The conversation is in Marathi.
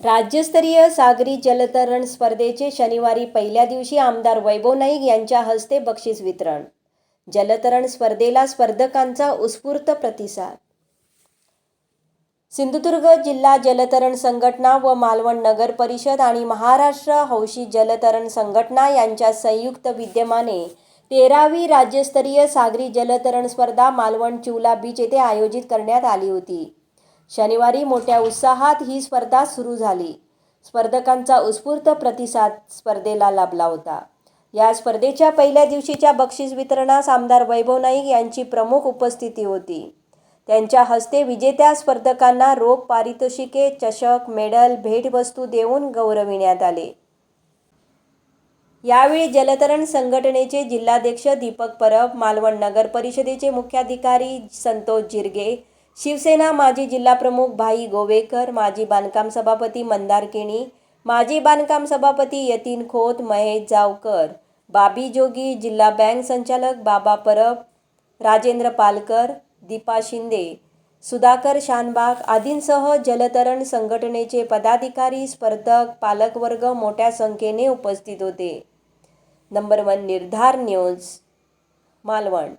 राज्यस्तरीय सागरी जलतरण स्पर्धेचे शनिवारी पहिल्या दिवशी आमदार वैभव नाईक यांच्या हस्ते बक्षीस वितरण. जलतरण स्पर्धेला स्पर्धकांचा उत्स्फूर्त प्रतिसाद. सिंधुदुर्ग जिल्हा जलतरण संघटना व मालवण नगर परिषद आणि महाराष्ट्र हौशी जलतरण संघटना यांच्या संयुक्त विद्यमाने तेरावी राज्यस्तरीय सागरी जलतरण स्पर्धा मालवण चिवला बीच येथे आयोजित करण्यात आली होती. शनिवारी मोठ्या उत्साहात ही स्पर्धा सुरू झाली. स्पर्धकांचा उत्स्फूर्त प्रतिसाद स्पर्धेला लाभला होता. या स्पर्धेच्या पहिल्या दिवशीच्या बक्षीस वितरणास आमदार वैभव नाईक यांची प्रमुख उपस्थिती होती. त्यांच्या हस्ते विजेत्या स्पर्धकांना रोख पारितोषिके चषक मेडल भेटवस्तू देऊन गौरविण्यात आले. यावेळी जलतरण संघटनेचे जिल्हाध्यक्ष दीपक परब मालवण नगर परिषदेचे मुख्याधिकारी संतोष जिरगे शिवसेना माजी जिल्हाप्रमुख भाई गोवेकर माजी बांधकाम सभापती मंदार केणी माजी बांधकाम सभापती यतीन खोत महेश जावकर बाबी जोगी जिल्हा बँक संचालक बाबा परब राजेंद्र पालकर दीपा शिंदे सुधाकर शानबाग आदींसह जलतरण संघटनेचे पदाधिकारी स्पर्धक पालकवर्ग मोठ्या संख्येने उपस्थित होते. नंबर वन निर्धार न्यूज मालवण.